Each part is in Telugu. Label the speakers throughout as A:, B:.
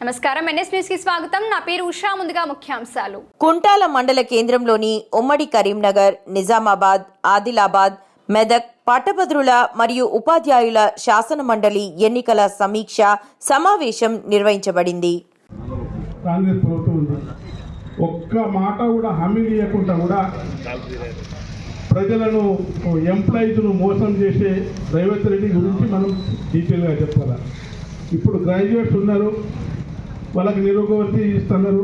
A: నమస్కారం. ఎన్ఎస్ న్యూస్కి స్వాగతం. నా పేరు ఉషా. ముందుగా ముఖ్యాంశాలు.
B: కుంటాల మండల కేంద్రంలోని ఉమ్మడి కరీంనగర్ నిజామాబాద్ ఆదిలాబాద్ మెదక్ పట్టభద్రుల మరియు ఉపాధ్యాయుల శాసన మండలి ఎన్నికల సమీక్ష సమావేశం నిర్వహించబడింది.
C: కాంగ్రెస్ ప్రభుత్వం ఉంది. ఒక్క మాట కూడా హామీ ఇవ్వకుండా కూడా ప్రజలను ఎంప్లాయీస్ను మోసం చేసే రేవంత్ రెడ్డి గురించి మనం డీటెయిల్గా చెప్పాలి? ఇప్పుడు గ్రాడ్యుయేట్స్ ఉన్నారు. వాళ్ళకి నిరుగవతి ఇస్తున్నారు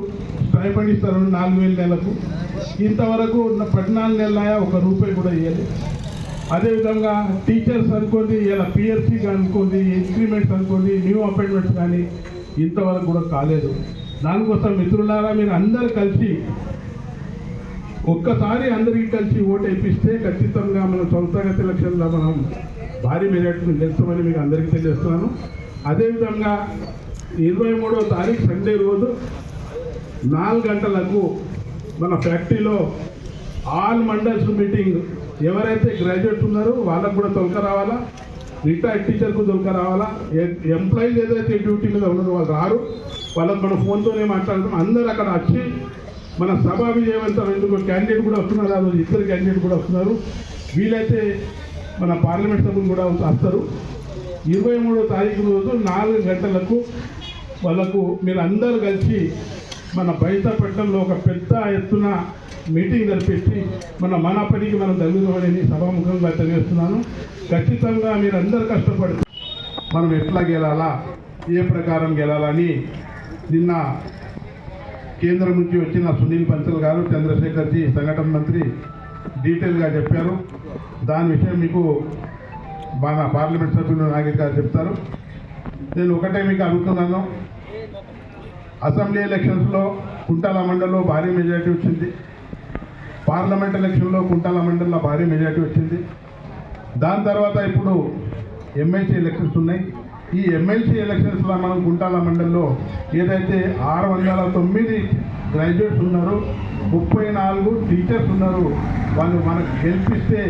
C: స్టైఫండ్ ఇస్తున్నారు నాలుగు వేల నెలకు. ఇంతవరకు ఉన్న పద్నాలుగు నెలల ఒక రూపాయి కూడా ఇవ్వాలి అదేవిధంగా టీచర్స్ అనుకోండి ఇలా పిఎస్సి అనుకోండి ఇంక్రిమెంట్స్ అనుకోండి న్యూ అపాయింట్మెంట్స్ కానీ ఇంతవరకు కూడా కాలేదు. దానికోసం మిత్రులారా మీరు అందరు కలిసి ఒక్కసారి అందరికీ కలిసి ఓటు వేయిస్తే ఖచ్చితంగా మనం సొంతగత ఎలక్షన్లో మనం భారీ మెజార్టీని గెలుస్తామని మీకు అందరికీ తెలియజేస్తున్నాను. అదేవిధంగా ఇరవై మూడవ తారీఖు సండే రోజు నాలుగు గంటలకు మన ఫ్యాక్టరీలో ఆల్ మండల్స్ మీటింగ్ ఎవరైతే గ్రాడ్యుయేట్స్ ఉన్నారో వాళ్ళకు కూడా తొలక రావాలా? రిటైర్డ్ టీచర్కు తొలక రావాలా? ఎంప్లాయీస్ ఏదైతే డ్యూటీ మీద ఉన్నారో వాళ్ళు రారు. వాళ్ళకి మనం ఫోన్తోనే మాట్లాడతాం అందరూ అక్కడ వచ్చి మన సభ విజయవంతం ఎందుకు క్యాండిడేట్ కూడా వస్తున్నారు అది రోజు ఇద్దరు క్యాండిడేట్ కూడా వస్తున్నారు. వీలైతే మన పార్లమెంట్ సభ్యులు కూడా వస్తారు. ఇరవై మూడో తారీఖు రోజు నాలుగు గంటలకు వాళ్ళకు మీరు అందరు కలిసి మన బయటపట్నంలో ఒక పెద్ద ఎత్తున మీటింగ్ జరిపించి మన మన పనికి మనం జరుగుతామని సభాముఖంగా తెలియజేస్తున్నాను. ఖచ్చితంగా మీరు అందరు కష్టపడి మనం ఎట్లా గెలాలా ఏ ప్రకారం గెలాలని నిన్న కేంద్రం నుంచి వచ్చిన సునీల్ పంచల్ గారు చంద్రశేఖర్ జీ సంఘటన మంత్రి డీటెయిల్గా చెప్పారు. దాని విషయం మీకు మన పార్లమెంట్ సభ్యులు నాగేష్ గారు చెప్తారు. నేను ఒకటే మీకు అనుకున్నాను. అసెంబ్లీ ఎలక్షన్స్లో కుంటాల మండలిలో భారీ మెజారిటీ వచ్చింది. పార్లమెంట్ ఎలక్షన్లో కుంటాల మండలిలో భారీ మెజారిటీ వచ్చింది. దాని తర్వాత ఇప్పుడు ఎమ్మెల్సీ ఎలక్షన్స్ ఉన్నాయి. ఈ ఎమ్మెల్సీ ఎలక్షన్స్లో మనం గుంటాల మండలిలో ఏదైతే ఆరు వందల తొమ్మిది గ్రాడ్యుయేట్స్ ఉన్నారో ముప్పై నాలుగు టీచర్స్ ఉన్నారు. వాళ్ళు మనకు గెలిపిస్తే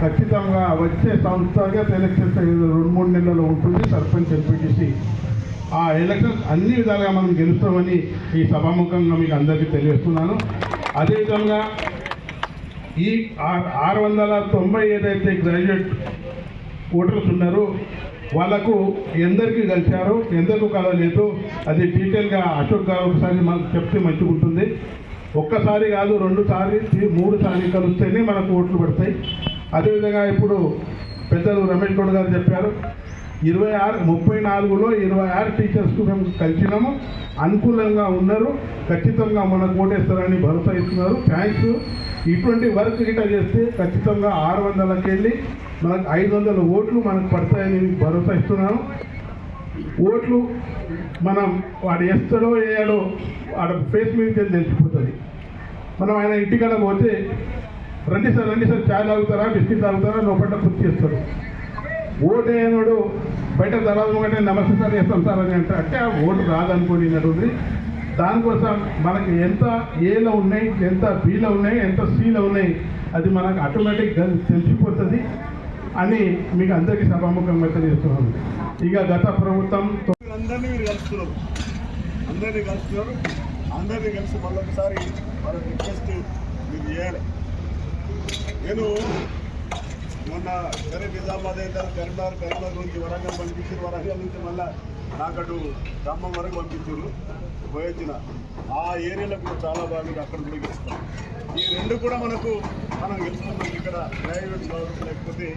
C: ఖచ్చితంగా వచ్చే సంస్థగా ఎలక్షన్స్ రెండు మూడు నెలల్లో ఉంటుంది. సర్పంచ్ ఎంపీటీసీ ఆ ఎలక్షన్ అన్ని విధాలుగా మనం గెలుస్తామని ఈ సభాముఖంగా మీకు అందరికీ తెలియజేస్తున్నాను. అదేవిధంగా ఈ ఆరు వందల తొంభై ఏదైతే గ్రాడ్యుయేట్ ఓటర్స్ ఉన్నారో వాళ్ళకు ఎందరికి కలిశారు ఎందరికి కలవలేదు అది డీటెయిల్గా అశోక్ గారు ఒకసారి మనకు చెప్తే మంచిగా ఉంటుంది. ఒక్కసారి కాదు రెండు సారి మూడు సార్లు కలిస్తేనే మనకు ఓట్లు పడతాయి. అదేవిధంగా ఇప్పుడు పెద్దలు రమేష్ గౌడ్ గారు చెప్పారు ఇరవై ఆరు ముప్పై నాలుగులో ఇరవై ఆరు టీచర్స్కు మేము కలిసినాము. అనుకూలంగా ఉన్నారు. ఖచ్చితంగా మనకు ఓటేస్తారని భరోసా ఇస్తున్నారు. థ్యాంక్స్ ఇటువంటి వర్క్ గిట్ట చేస్తే ఖచ్చితంగా ఆరు వందలకి వెళ్ళి మనకు ఐదు వందల ఓట్లు మనకు పడతాయని భరోసా ఇస్తున్నాను. ఓట్లు మనం వాడు వేస్తాడో వేయాడో వాడ ఫేస్ మీద తెలిసిపోతుంది. మనం ఆయన ఇంటికాడ పోతే రండి సార్ రండి సార్ చాయ్ తాగుతారా బిస్కెట్ తాగుతారా లోపల పూర్తి చేస్తారు ఓటు వేయనోడు బయట దళాలంటే నమస్తే సార్ చేస్తాం సార్ అని అంటే అంటే ఆ ఓటు రాదనుకోని నడుంది దానికోసం మనకి ఎంత ఏలో ఉన్నాయి ఎంత బీలో ఉన్నాయి ఎంత సీలో ఉన్నాయి అది మనకు ఆటోమేటిక్గా తెలిసిపోతుంది అని మీకు అందరికీ సభాముఖంగా తెలియజేస్తున్నాను ఇక గత ప్రభుత్వం
D: అందరినీ మీరు కలుస్తున్నారు అందరినీ కలుస్తున్నారు అందరినీ కలిసి మళ్ళొకసారి వాళ్ళ రిక్వెస్ట్ మీరు చేయాలి. నేను మొన్న సరే నిజామాబాద్ అయితే కరీంనగర్ కరీంనగర్ నుంచి వరంగల్ పంపించారు. వరంగల్ నుంచి మళ్ళీ నాకటు ఖమ్మం వరకు పంపించారు. పోయొచ్చిన. ఆ ఏరియాలో కూడా చాలా బాగా అక్కడ కూడా గెలుస్తాం ఈ రెండు కూడా మనకు మనం గెలుస్తున్నాం ఇక్కడ. ప్రైవేట్ లేకపోతే